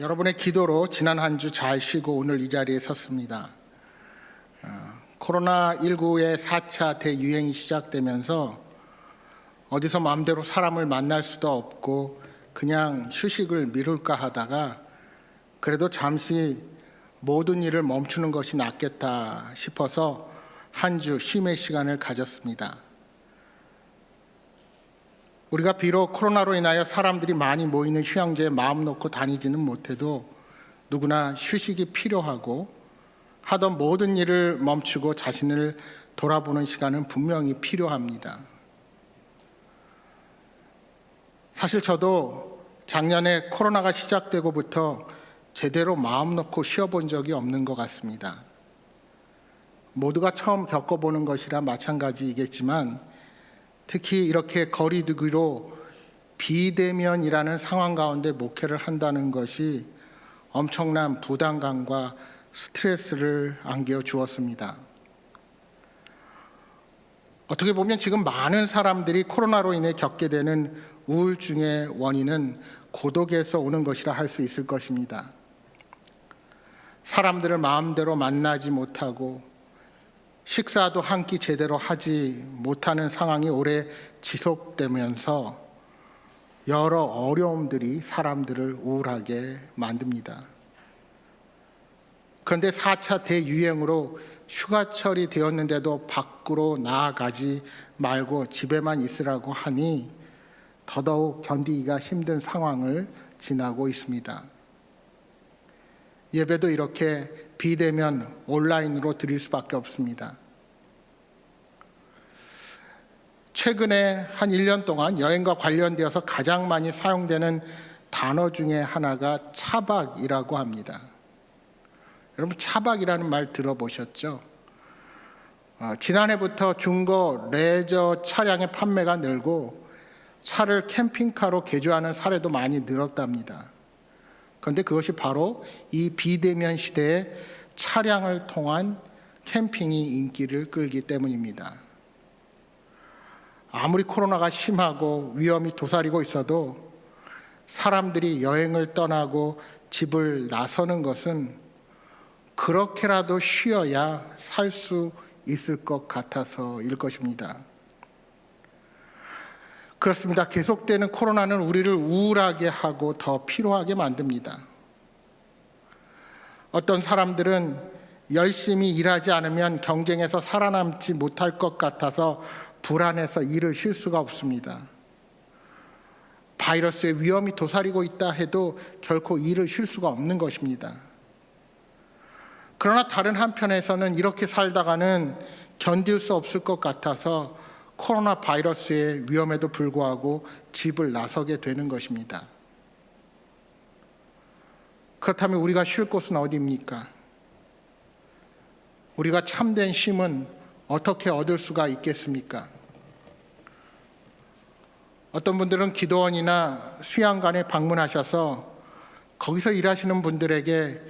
여러분의 기도로 지난 한 주 잘 쉬고 오늘 이 자리에 섰습니다. 어, 코로나19의 4차 대유행이 시작되면서 어디서 마음대로 사람을 만날 수도 없고 그냥 휴식을 미룰까 하다가 그래도 잠시 모든 일을 멈추는 것이 낫겠다 싶어서 한 주 쉼의 시간을 가졌습니다. 우리가 비록 코로나로 인하여 사람들이 많이 모이는 휴양지에 마음 놓고 다니지는 못해도 누구나 휴식이 필요하고 하던 모든 일을 멈추고 자신을 돌아보는 시간은 분명히 필요합니다. 사실 저도 작년에 코로나가 시작되고부터 제대로 마음 놓고 쉬어본 적이 없는 것 같습니다. 모두가 처음 겪어보는 것이라 마찬가지이겠지만 특히 이렇게 거리두기로 비대면이라는 상황 가운데 목회를 한다는 것이 엄청난 부담감과 스트레스를 안겨 주었습니다. 어떻게 보면 지금 많은 사람들이 코로나로 인해 겪게 되는 우울증의 원인은 고독에서 오는 것이라 할 수 있을 것입니다. 사람들을 마음대로 만나지 못하고 식사도 한 끼 제대로 하지 못하는 상황이 오래 지속되면서 여러 어려움들이 사람들을 우울하게 만듭니다. 그런데 4차 대유행으로 휴가철이 되었는데도 밖으로 나아가지 말고 집에만 있으라고 하니 더더욱 견디기가 힘든 상황을 지나고 있습니다. 예배도 이렇게 비대면 온라인으로 드릴 수밖에 없습니다. 최근에 한 1년 동안 여행과 관련되어서 가장 많이 사용되는 단어 중에 하나가 차박이라고 합니다. 여러분 차박이라는 말 들어보셨죠? 어, 지난해부터 중고 레저 차량의 판매가 늘고 차를 캠핑카로 개조하는 사례도 많이 늘었답니다. 그런데 그것이 바로 이 비대면 시대에 차량을 통한 캠핑이 인기를 끌기 때문입니다. 아무리 코로나가 심하고 위험이 도사리고 있어도 사람들이 여행을 떠나고 집을 나서는 것은 그렇게라도 쉬어야 살 수 있을 것 같아서일 것입니다. 그렇습니다. 계속되는 코로나는 우리를 우울하게 하고 더 피로하게 만듭니다. 어떤 사람들은 열심히 일하지 않으면 경쟁에서 살아남지 못할 것 같아서 불안해서 일을 쉴 수가 없습니다. 바이러스의 위험이 도사리고 있다 해도 결코 일을 쉴 수가 없는 것입니다. 그러나 다른 한편에서는 이렇게 살다가는 견딜 수 없을 것 같아서 코로나 바이러스의 위험에도 불구하고 집을 나서게 되는 것입니다. 그렇다면 우리가 쉴 곳은 어디입니까? 우리가 참된 쉼은 어떻게 얻을 수가 있겠습니까? 어떤 분들은 기도원이나 수양관에 방문하셔서 거기서 일하시는 분들에게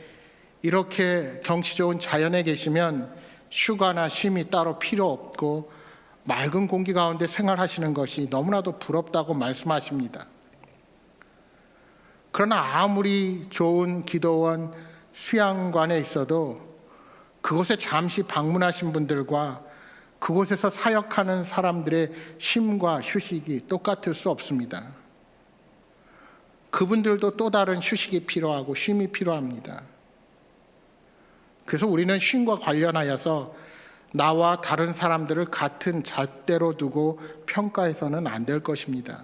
이렇게 경치 좋은 자연에 계시면 휴가나 쉼이 따로 필요 없고 맑은 공기 가운데 생활하시는 것이 너무나도 부럽다고 말씀하십니다. 그러나 아무리 좋은 기도원 수양관에 있어도 그곳에 잠시 방문하신 분들과 그곳에서 사역하는 사람들의 쉼과 휴식이 똑같을 수 없습니다. 그분들도 또 다른 휴식이 필요하고 쉼이 필요합니다. 그래서 우리는 쉼과 관련하여서 나와 다른 사람들을 같은 잣대로 두고 평가해서는 안 될 것입니다.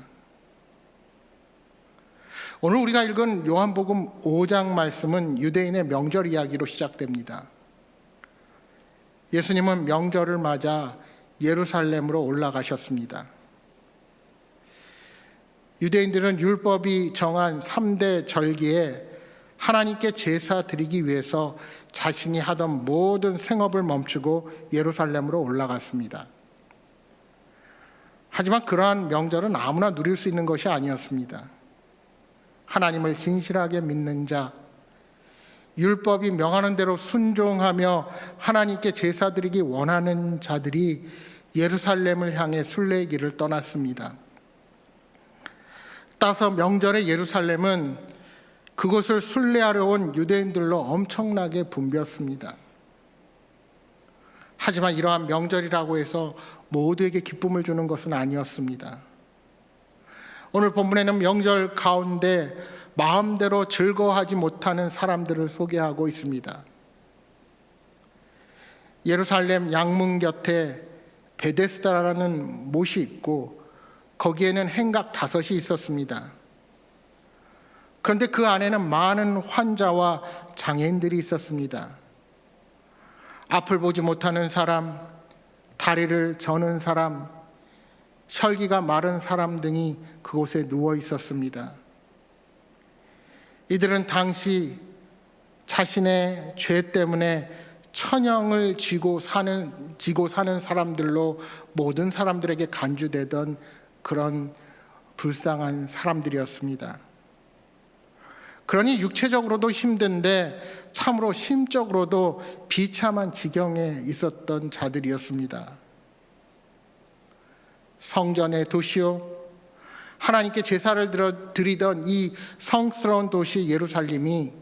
오늘 우리가 읽은 요한복음 5장 말씀은 유대인의 명절 이야기로 시작됩니다. 예수님은 명절을 맞아 예루살렘으로 올라가셨습니다. 유대인들은 율법이 정한 3대 절기에 하나님께 제사 드리기 위해서 자신이 하던 모든 생업을 멈추고 예루살렘으로 올라갔습니다. 하지만 그러한 명절은 아무나 누릴 수 있는 것이 아니었습니다. 하나님을 진실하게 믿는 자, 율법이 명하는 대로 순종하며 하나님께 제사 드리기 원하는 자들이 예루살렘을 향해 순례길을 떠났습니다. 따서 명절의 예루살렘은 그곳을 순례하러 온 유대인들로 엄청나게 붐볐습니다. 하지만 이러한 명절이라고 해서 모두에게 기쁨을 주는 것은 아니었습니다. 오늘 본문에는 명절 가운데 마음대로 즐거워하지 못하는 사람들을 소개하고 있습니다. 예루살렘 양문 곁에 베데스다라는 못이 있고 거기에는 행각 다섯이 있었습니다. 그런데 그 안에는 많은 환자와 장애인들이 있었습니다. 앞을 보지 못하는 사람, 다리를 저는 사람, 혈기가 마른 사람 등이 그곳에 누워 있었습니다. 이들은 당시 자신의 죄 때문에 천형을 지고 사는 지고 사는 사람들로 모든 사람들에게 간주되던 그런 불쌍한 사람들이었습니다. 그러니 육체적으로도 힘든데 참으로 심적으로도 비참한 지경에 있었던 자들이었습니다. 성전의 도시요 하나님께 제사를 드리던 이 성스러운 도시 예루살렘이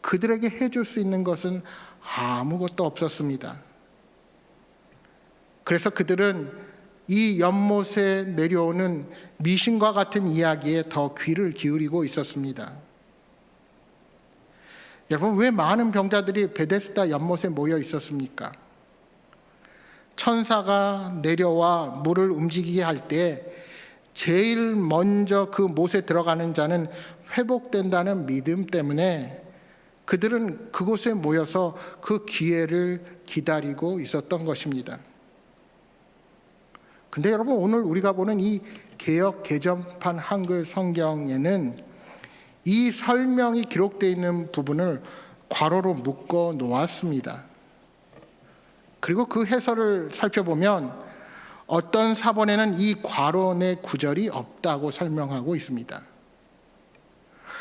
그들에게 해줄 수 있는 것은 아무것도 없었습니다. 그래서 그들은 이 연못에 내려오는 미신과 같은 이야기에 더 귀를 기울이고 있었습니다. 여러분 왜 많은 병자들이 베데스다 연못에 모여 있었습니까? 천사가 내려와 물을 움직이게 할 때 제일 먼저 그 못에 들어가는 자는 회복된다는 믿음 때문에 그들은 그곳에 모여서 그 기회를 기다리고 있었던 것입니다. 근데 여러분 오늘 우리가 보는 이 개역 개정판 한글 성경에는 이 설명이 기록되어 있는 부분을 괄호로 묶어 놓았습니다. 그리고 그 해설을 살펴보면 어떤 사본에는 이 괄호 내 구절이 없다고 설명하고 있습니다.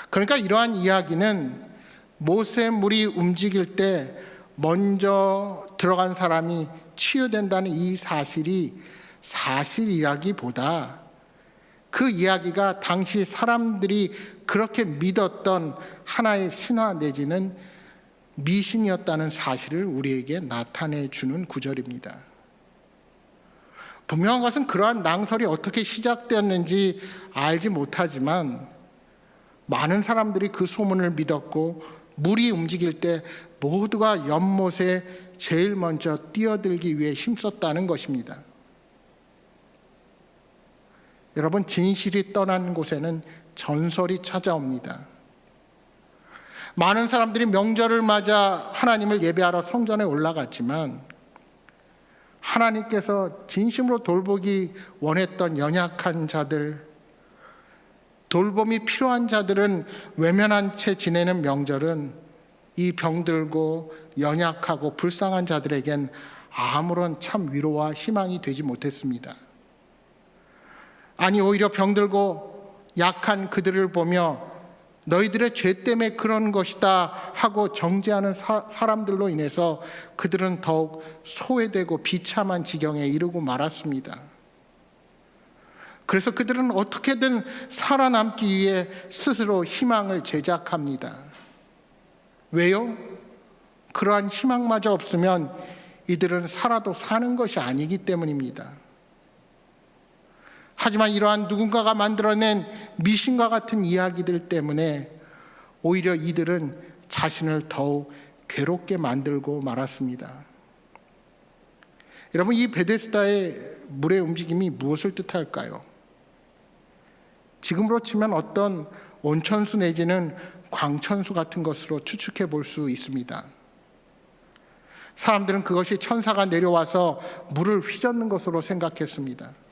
그러니까 이러한 이야기는 모세 물이 움직일 때 먼저 들어간 사람이 치유된다는 이 사실이 사실이라기보다 그 이야기가 당시 사람들이 그렇게 믿었던 하나의 신화 내지는 미신이었다는 사실을 우리에게 나타내 주는 구절입니다. 분명한 것은 그러한 낭설이 어떻게 시작되었는지 알지 못하지만 많은 사람들이 그 소문을 믿었고 물이 움직일 때 모두가 연못에 제일 먼저 뛰어들기 위해 힘썼다는 것입니다. 여러분 진실이 떠난 곳에는 전설이 찾아옵니다. 많은 사람들이 명절을 맞아 하나님을 예배하러 성전에 올라갔지만 하나님께서 진심으로 돌보기 원했던 연약한 자들, 돌봄이 필요한 자들은 외면한 채 지내는 명절은 이 병들고 연약하고 불쌍한 자들에겐 아무런 참 위로와 희망이 되지 못했습니다. 아니 오히려 병들고 약한 그들을 보며 너희들의 죄 때문에 그런 것이다 하고 정죄하는 사, 사람들로 인해서 그들은 더욱 소외되고 비참한 지경에 이르고 말았습니다. 그래서 그들은 어떻게든 살아남기 위해 스스로 희망을 제작합니다. 왜요? 그러한 희망마저 없으면 이들은 살아도 사는 것이 아니기 때문입니다. 하지만 이러한 누군가가 만들어낸 미신과 같은 이야기들 때문에 오히려 이들은 자신을 더욱 괴롭게 만들고 말았습니다. 여러분, 이 베데스다의 물의 움직임이 무엇을 뜻할까요? 지금으로 치면 어떤 온천수 내지는 광천수 같은 것으로 추측해 볼 수 있습니다. 사람들은 그것이 천사가 내려와서 물을 휘젓는 것으로 생각했습니다.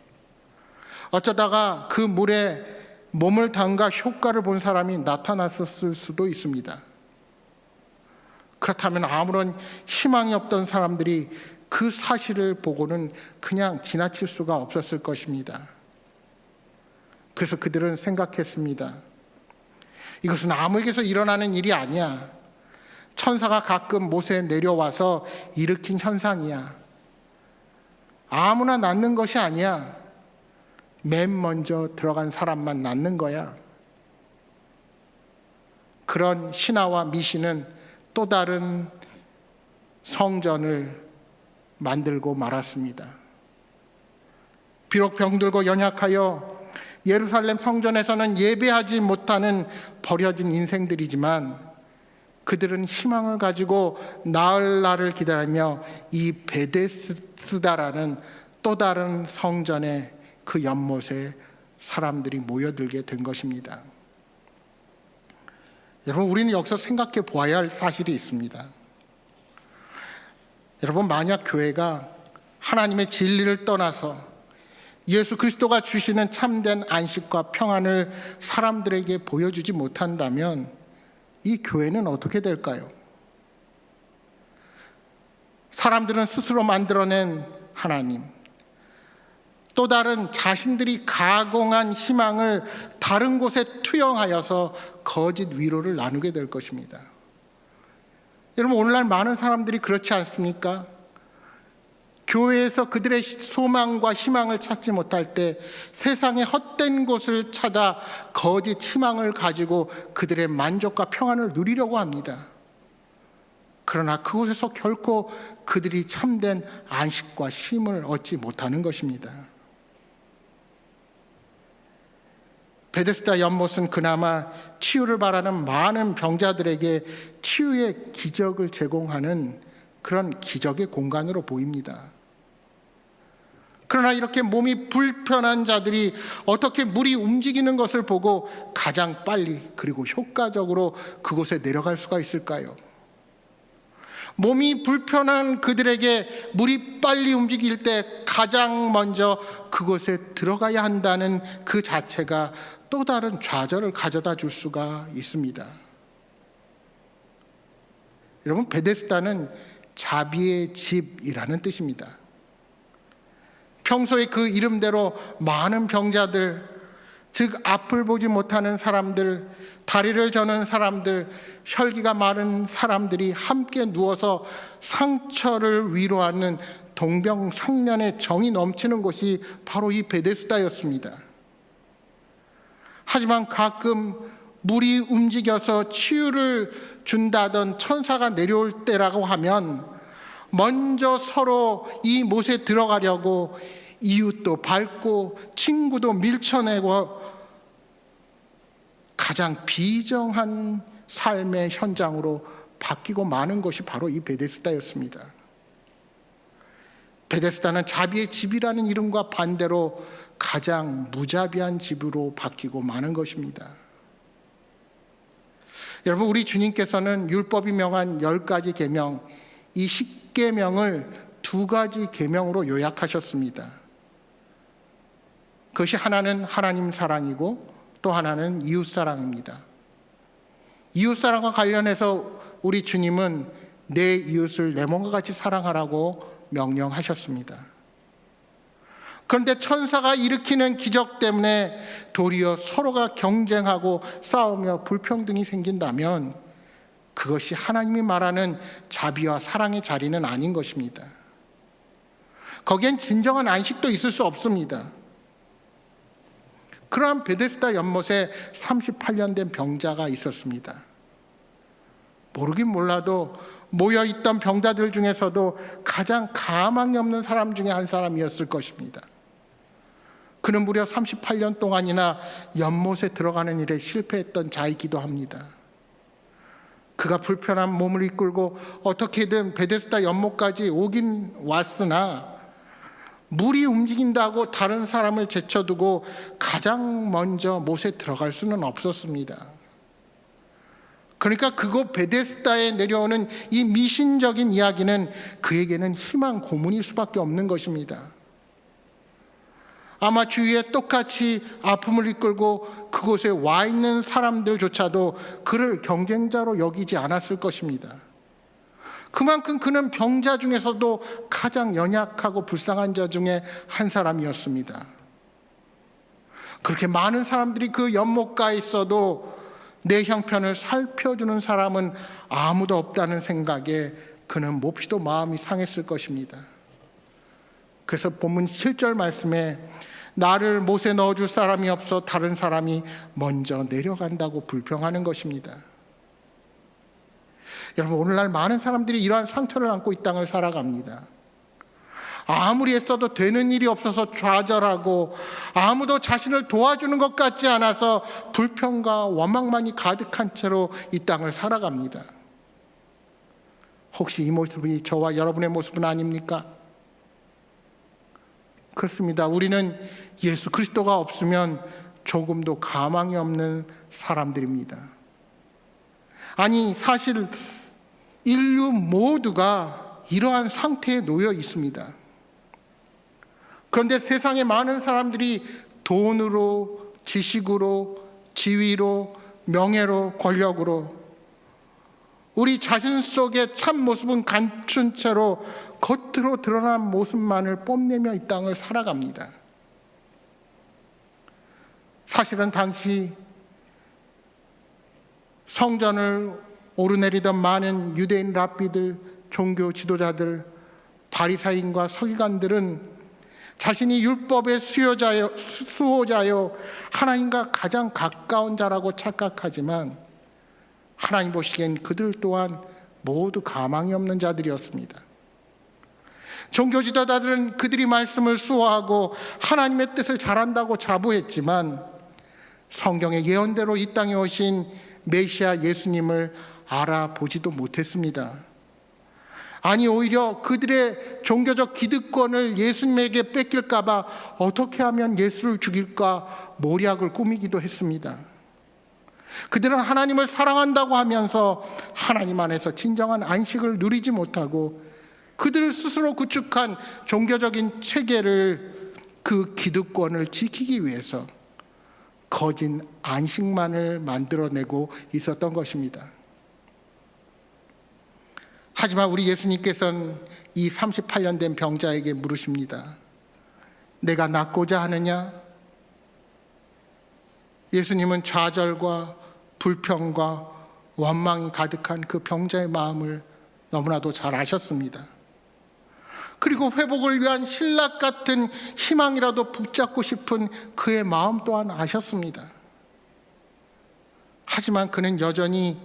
어쩌다가 그 물에 몸을 담가 효과를 본 사람이 나타났을 수도 있습니다. 그렇다면 아무런 희망이 없던 사람들이 그 사실을 보고는 그냥 지나칠 수가 없었을 것입니다. 그래서 그들은 생각했습니다. 이것은 아무에게서 일어나는 일이 아니야. 천사가 가끔 못에 내려와서 일으킨 현상이야. 아무나 낫는 것이 아니야. 맨 먼저 들어간 사람만 낫는 거야. 그런 신화와 미신은 또 다른 성전을 만들고 말았습니다. 비록 병들고 연약하여 예루살렘 성전에서는 예배하지 못하는 버려진 인생들이지만 그들은 희망을 가지고 나을 날을 기다리며 이 베데스다라는 또 다른 성전의 그 연못에 사람들이 모여들게 된 것입니다. 여러분, 우리는 여기서 생각해 보아야 할 사실이 있습니다. 여러분, 만약 교회가 하나님의 진리를 떠나서 예수 그리스도가 주시는 참된 안식과 평안을 사람들에게 보여주지 못한다면 이 교회는 어떻게 될까요? 사람들은 스스로 만들어낸 하나님, 또 다른 자신들이 가공한 희망을 다른 곳에 투영하여서 거짓 위로를 나누게 될 것입니다. 여러분, 오늘날 많은 사람들이 그렇지 않습니까? 교회에서 그들의 소망과 희망을 찾지 못할 때 세상의 헛된 곳을 찾아 거짓 희망을 가지고 그들의 만족과 평안을 누리려고 합니다. 그러나 그곳에서 결코 그들이 참된 안식과 쉼을 얻지 못하는 것입니다. 베데스다 연못은 그나마 치유를 바라는 많은 병자들에게 치유의 기적을 제공하는 그런 기적의 공간으로 보입니다. 그러나 이렇게 몸이 불편한 자들이 어떻게 물이 움직이는 것을 보고 가장 빨리 그리고 효과적으로 그곳에 내려갈 수가 있을까요? 몸이 불편한 그들에게 물이 빨리 움직일 때 가장 먼저 그곳에 들어가야 한다는 그 자체가 또 다른 좌절을 가져다 줄 수가 있습니다. 여러분, 베데스다는 자비의 집이라는 뜻입니다. 평소에 그 이름대로 많은 병자들, 즉 앞을 보지 못하는 사람들, 다리를 저는 사람들, 혈기가 마른 사람들이 함께 누워서 상처를 위로하는 동병상련의 정이 넘치는 곳이 바로 이 베데스다였습니다. 하지만 가끔 물이 움직여서 치유를 준다던 천사가 내려올 때라고 하면 먼저 서로 이 못에 들어가려고 이웃도 밟고 친구도 밀쳐내고 가장 비정한 삶의 현장으로 바뀌고 마는 것이 바로 이 베데스다였습니다. 베데스다는 자비의 집이라는 이름과 반대로 가장 무자비한 집으로 바뀌고 마는 것입니다. 여러분 우리 주님께서는 율법이 명한 열 가지 계명 이 십계명을 두 가지 계명으로 요약하셨습니다. 그것이 하나는 하나님 사랑이고 또 하나는 이웃 사랑입니다. 이웃 사랑과 관련해서 우리 주님은 내 이웃을 내 몸과 같이 사랑하라고 명령하셨습니다. 그런데 천사가 일으키는 기적 때문에 도리어 서로가 경쟁하고 싸우며 불평등이 생긴다면 그것이 하나님이 말하는 자비와 사랑의 자리는 아닌 것입니다. 거기엔 진정한 안식도 있을 수 없습니다. 그러한 베데스다 연못에 38년 된 병자가 있었습니다. 모르긴 몰라도 모여 있던 병자들 중에서도 가장 가망이 없는 사람 중에 한 사람이었을 것입니다. 그는 무려 38년 동안이나 연못에 들어가는 일에 실패했던 자이기도 합니다. 그가 불편한 몸을 이끌고 어떻게든 베데스다 연못까지 오긴 왔으나 물이 움직인다고 다른 사람을 제쳐두고 가장 먼저 못에 들어갈 수는 없었습니다. 그러니까 그곳 베데스다에 내려오는 이 미신적인 이야기는 그에게는 희망 고문일 수밖에 없는 것입니다. 아마 주위에 똑같이 아픔을 이끌고 그곳에 와 있는 사람들조차도 그를 경쟁자로 여기지 않았을 것입니다. 그만큼 그는 병자 중에서도 가장 연약하고 불쌍한 자 중에 한 사람이었습니다. 그렇게 많은 사람들이 그 연못가에 있어도 내 형편을 살펴주는 사람은 아무도 없다는 생각에 그는 몹시도 마음이 상했을 것입니다. 그래서 본문 7절 말씀에 나를 못에 넣어줄 사람이 없어 다른 사람이 먼저 내려간다고 불평하는 것입니다. 여러분 오늘날 많은 사람들이 이러한 상처를 안고 이 땅을 살아갑니다. 아무리 애써도 되는 일이 없어서 좌절하고 아무도 자신을 도와주는 것 같지 않아서 불평과 원망만이 가득한 채로 이 땅을 살아갑니다. 혹시 이 모습이 저와 여러분의 모습은 아닙니까? 그렇습니다. 우리는 예수 그리스도가 없으면 조금도 가망이 없는 사람들입니다. 아니, 사실 인류 모두가 이러한 상태에 놓여 있습니다. 그런데 세상에 많은 사람들이 돈으로, 지식으로, 지위로, 명예로, 권력으로 우리 자신 속의 참 모습은 감춘 채로 겉으로 드러난 모습만을 뽐내며 이 땅을 살아갑니다. 사실은 당시 성전을 오르내리던 많은 유대인 랍비들, 종교 지도자들, 바리사인과 서기관들은 자신이 율법의 수요자요, 수호자요, 하나님과 가장 가까운 자라고 착각하지만 하나님 보시기엔 그들 또한 모두 가망이 없는 자들이었습니다. 종교 지도자들은 그들이 말씀을 수호하고 하나님의 뜻을 잘한다고 자부했지만 성경의 예언대로 이 땅에 오신 메시아 예수님을 알아보지도 못했습니다. 아니 오히려 그들의 종교적 기득권을 예수님에게 뺏길까봐 어떻게 하면 예수를 죽일까 모략을 꾸미기도 했습니다. 그들은 하나님을 사랑한다고 하면서 하나님 안에서 진정한 안식을 누리지 못하고 그들 스스로 구축한 종교적인 체계를 그 기득권을 지키기 위해서 거짓 안식만을 만들어내고 있었던 것입니다. 하지만 우리 예수님께서는 이 38년 된 병자에게 물으십니다. 내가 낫고자 하느냐? 예수님은 좌절과 불평과 원망이 가득한 그 병자의 마음을 너무나도 잘 아셨습니다. 그리고 회복을 위한 신락 같은 희망이라도 붙잡고 싶은 그의 마음 또한 아셨습니다. 하지만 그는 여전히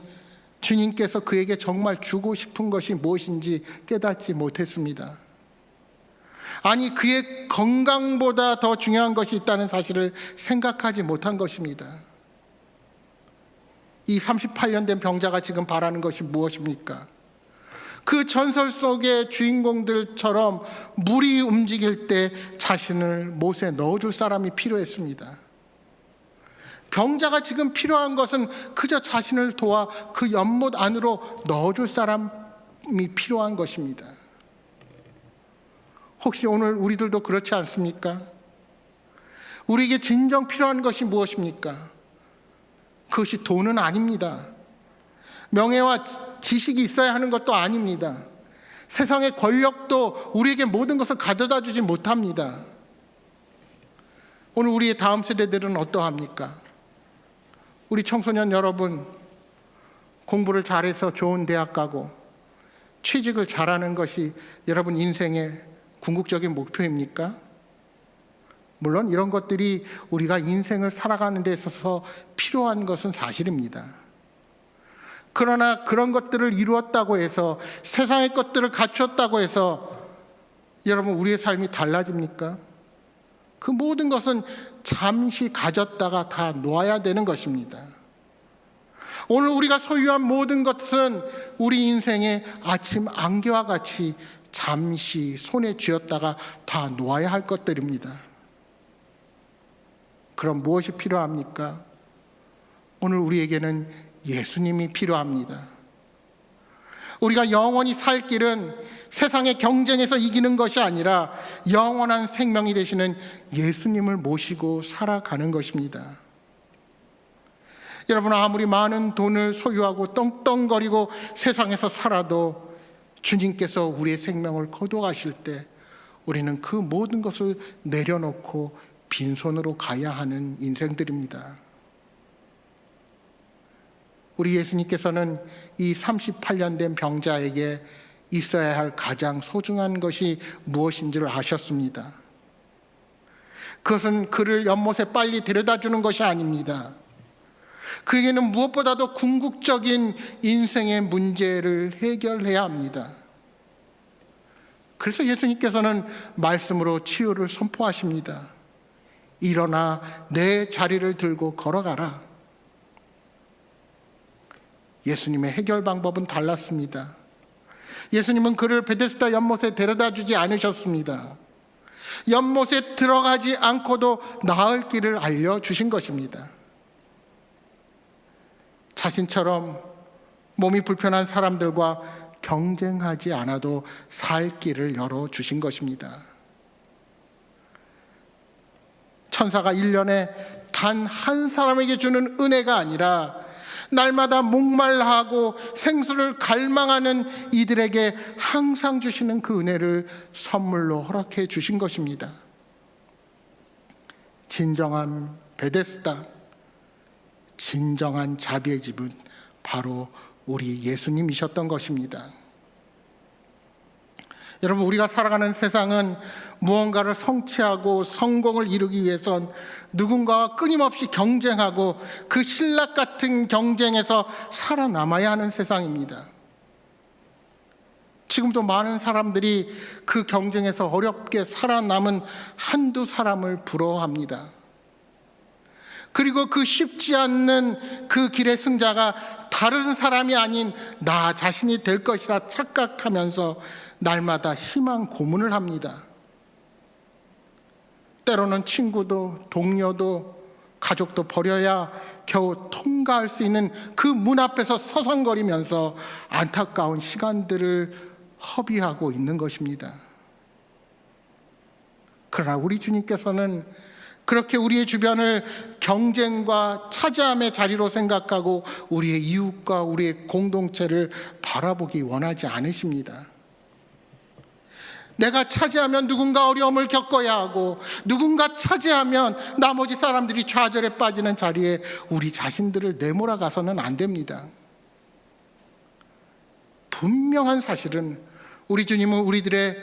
주님께서 그에게 정말 주고 싶은 것이 무엇인지 깨닫지 못했습니다. 아니, 그의 건강보다 더 중요한 것이 있다는 사실을 생각하지 못한 것입니다. 이 38년 된 병자가 지금 바라는 것이 무엇입니까? 그 전설 속의 주인공들처럼 물이 움직일 때 자신을 못에 넣어줄 사람이 필요했습니다. 병자가 지금 필요한 것은 그저 자신을 도와 그 연못 안으로 넣어줄 사람이 필요한 것입니다. 혹시 오늘 우리들도 그렇지 않습니까? 우리에게 진정 필요한 것이 무엇입니까? 그것이 돈은 아닙니다. 명예와 지식이 있어야 하는 것도 아닙니다. 세상의 권력도 우리에게 모든 것을 가져다 주지 못합니다. 오늘 우리의 다음 세대들은 어떠합니까? 우리 청소년 여러분, 공부를 잘해서 좋은 대학 가고 취직을 잘하는 것이 여러분 인생의 궁극적인 목표입니까? 물론 이런 것들이 우리가 인생을 살아가는 데 있어서 필요한 것은 사실입니다. 그러나 그런 것들을 이루었다고 해서 세상의 것들을 갖췄다고 해서 여러분 우리의 삶이 달라집니까? 그 모든 것은 잠시 가졌다가 다 놓아야 되는 것입니다. 오늘 우리가 소유한 모든 것은 우리 인생의 아침 안개와 같이 잠시 손에 쥐었다가 다 놓아야 할 것들입니다. 그럼 무엇이 필요합니까? 오늘 우리에게는 예수님이 필요합니다. 우리가 영원히 살 길은 세상의 경쟁에서 이기는 것이 아니라 영원한 생명이 되시는 예수님을 모시고 살아가는 것입니다. 여러분, 아무리 많은 돈을 소유하고 떵떵거리고 세상에서 살아도 주님께서 우리의 생명을 거둬가실 때 우리는 그 모든 것을 내려놓고 빈손으로 가야 하는 인생들입니다. 우리 예수님께서는 이 38년 된 병자에게 있어야 할 가장 소중한 것이 무엇인지를 아셨습니다. 그것은 그를 연못에 빨리 데려다 주는 것이 아닙니다. 그에게는 무엇보다도 궁극적인 인생의 문제를 해결해야 합니다. 그래서 예수님께서는 말씀으로 치유를 선포하십니다. 일어나 내 자리를 들고 걸어가라. 예수님의 해결 방법은 달랐습니다. 예수님은 그를 베데스다 연못에 데려다 주지 않으셨습니다. 연못에 들어가지 않고도 나을 길을 알려 주신 것입니다. 자신처럼 몸이 불편한 사람들과 경쟁하지 않아도 살 길을 열어 주신 것입니다. 천사가 1년에 단 한 사람에게 주는 은혜가 아니라 날마다 목말라하고 생수를 갈망하는 이들에게 항상 주시는 그 은혜를 선물로 허락해 주신 것입니다. 진정한 베데스다, 진정한 자비의 집은 바로 우리 예수님이셨던 것입니다. 여러분, 우리가 살아가는 세상은 무언가를 성취하고 성공을 이루기 위해선 누군가와 끊임없이 경쟁하고 그 신락 같은 경쟁에서 살아남아야 하는 세상입니다. 지금도 많은 사람들이 그 경쟁에서 어렵게 살아남은 한두 사람을 부러워합니다. 그리고 그 쉽지 않는 그 길의 승자가 다른 사람이 아닌 나 자신이 될 것이라 착각하면서 날마다 희망 고문을 합니다. 때로는 친구도 동료도 가족도 버려야 겨우 통과할 수 있는 그 문 앞에서 서성거리면서 안타까운 시간들을 허비하고 있는 것입니다. 그러나 우리 주님께서는 그렇게 우리의 주변을 경쟁과 차지함의 자리로 생각하고 우리의 이웃과 우리의 공동체를 바라보기 원하지 않으십니다. 내가 차지하면 누군가 어려움을 겪어야 하고 누군가 차지하면 나머지 사람들이 좌절에 빠지는 자리에 우리 자신들을 내몰아가서는 안 됩니다. 분명한 사실은 우리 주님은 우리들의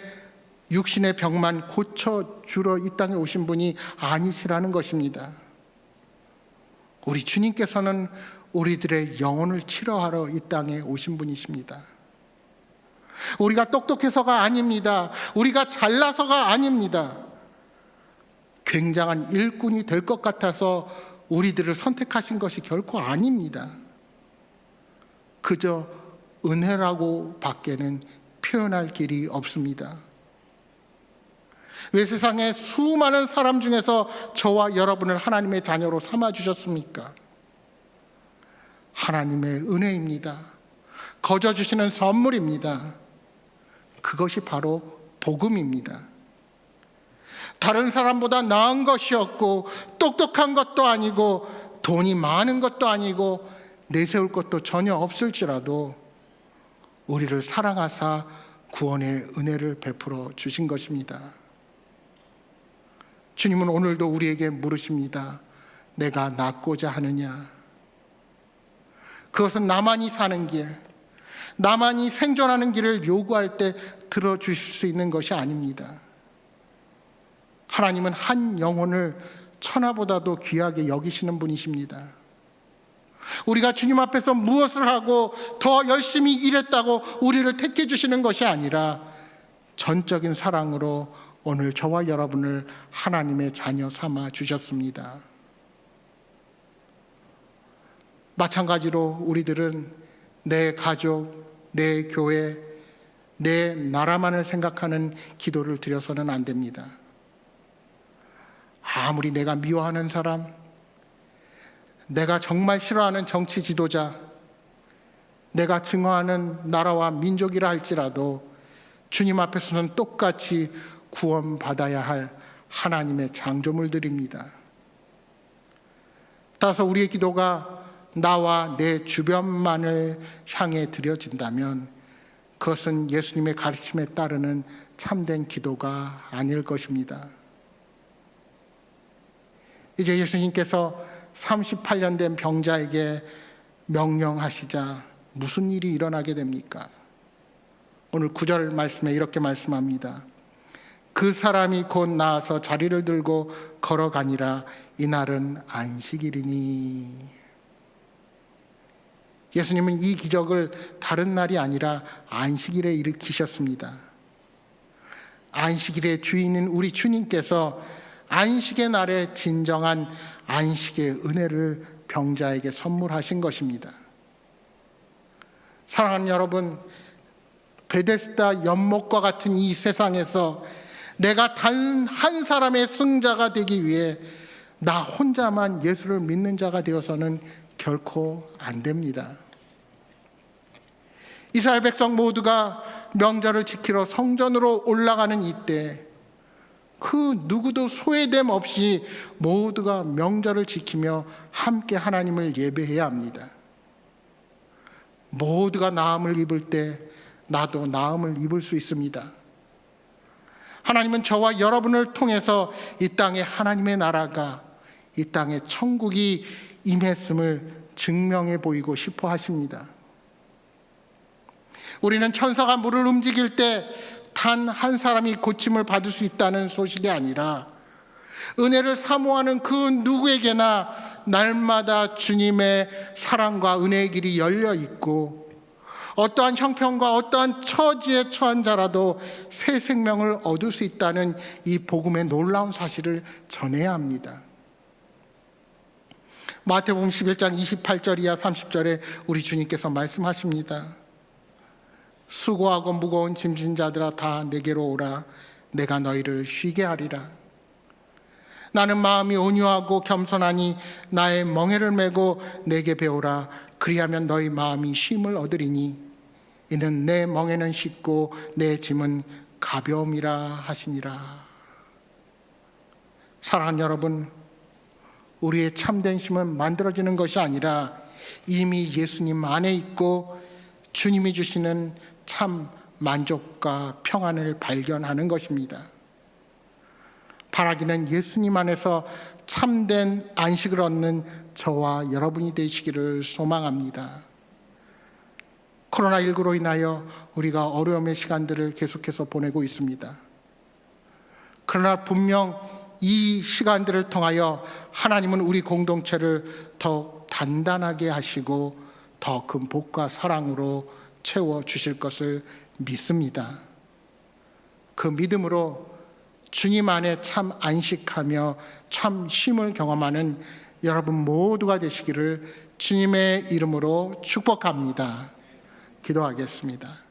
육신의 병만 고쳐 주러 이 땅에 오신 분이 아니시라는 것입니다. 우리 주님께서는 우리들의 영혼을 치료하러 이 땅에 오신 분이십니다. 우리가 똑똑해서가 아닙니다. 우리가 잘나서가 아닙니다. 굉장한 일꾼이 될 것 같아서 우리들을 선택하신 것이 결코 아닙니다. 그저 은혜라고 밖에는 표현할 길이 없습니다. 왜 세상에 수많은 사람 중에서 저와 여러분을 하나님의 자녀로 삼아 주셨습니까? 하나님의 은혜입니다. 거저 주시는 선물입니다. 그것이 바로 복음입니다. 다른 사람보다 나은 것이었고 똑똑한 것도 아니고 돈이 많은 것도 아니고 내세울 것도 전혀 없을지라도 우리를 사랑하사 구원의 은혜를 베풀어 주신 것입니다. 주님은 오늘도 우리에게 물으십니다. 내가 낫고자 하느냐? 그것은 나만이 사는 길, 나만이 생존하는 길을 요구할 때 들어주실 수 있는 것이 아닙니다. 하나님은 한 영혼을 천하보다도 귀하게 여기시는 분이십니다. 우리가 주님 앞에서 무엇을 하고 더 열심히 일했다고 우리를 택해 주시는 것이 아니라 전적인 사랑으로 오늘 저와 여러분을 하나님의 자녀 삼아 주셨습니다. 마찬가지로 우리들은 내 가족, 내 교회, 내 나라만을 생각하는 기도를 드려서는 안 됩니다. 아무리 내가 미워하는 사람, 내가 정말 싫어하는 정치 지도자, 내가 증오하는 나라와 민족이라 할지라도 주님 앞에서는 똑같이 구원받아야 할 하나님의 장조물들입니다. 따라서 우리의 기도가 나와 내 주변만을 향해 드려진다면 그것은 예수님의 가르침에 따르는 참된 기도가 아닐 것입니다. 이제 예수님께서 38년 된 병자에게 명령하시자 무슨 일이 일어나게 됩니까? 오늘 9절 말씀에 이렇게 말씀합니다. 그 사람이 곧 나와서 자리를 들고 걸어가니라 이날은 안식일이니 예수님은 이 기적을 다른 날이 아니라 안식일에 일으키셨습니다. 안식일의 주인인 우리 주님께서 안식의 날에 진정한 안식의 은혜를 병자에게 선물하신 것입니다. 사랑하는 여러분, 베데스다 연못과 같은 이 세상에서 내가 단 한 사람의 승자가 되기 위해 나 혼자만 예수를 믿는 자가 되어서는 결코 안 됩니다. 이스라엘 백성 모두가 명절을 지키러 성전으로 올라가는 이때 그 누구도 소외됨 없이 모두가 명절을 지키며 함께 하나님을 예배해야 합니다. 모두가 나음을 입을 때 나도 나음을 입을 수 있습니다. 하나님은 저와 여러분을 통해서 이 땅에 하나님의 나라가 이 땅에 천국이 임했음을 증명해 보이고 싶어 하십니다. 우리는 천사가 물을 움직일 때 단 한 사람이 고침을 받을 수 있다는 소식이 아니라 은혜를 사모하는 그 누구에게나 날마다 주님의 사랑과 은혜의 길이 열려 있고 어떠한 형편과 어떠한 처지에 처한 자라도 새 생명을 얻을 수 있다는 이 복음의 놀라운 사실을 전해야 합니다. 마태복음 11장 28절 이하 30절에 우리 주님께서 말씀하십니다. 수고하고 무거운 짐진 자들아 다 내게로 오라 내가 너희를 쉬게 하리라. 나는 마음이 온유하고 겸손하니 나의 멍에를 메고 내게 배우라 그리하면 너희 마음이 쉼을 얻으리니 이는 내 멍에는 쉽고 내 짐은 가벼움이라 하시니라. 사랑하는 여러분, 우리의 참된 쉼은 만들어지는 것이 아니라 이미 예수님 안에 있고 주님이 주시는 참 만족과 평안을 발견하는 것입니다. 바라기는 예수님 안에서 참된 안식을 얻는 저와 여러분이 되시기를 소망합니다. 코로나19로 인하여 우리가 어려움의 시간들을 계속해서 보내고 있습니다. 그러나 분명 이 시간들을 통하여 하나님은 우리 공동체를 더 단단하게 하시고 더 큰 복과 사랑으로 채워 주실 것을 믿습니다. 그 믿음으로 주님 안에 참 안식하며 참 쉼을 경험하는 여러분 모두가 되시기를 주님의 이름으로 축복합니다. 기도하겠습니다.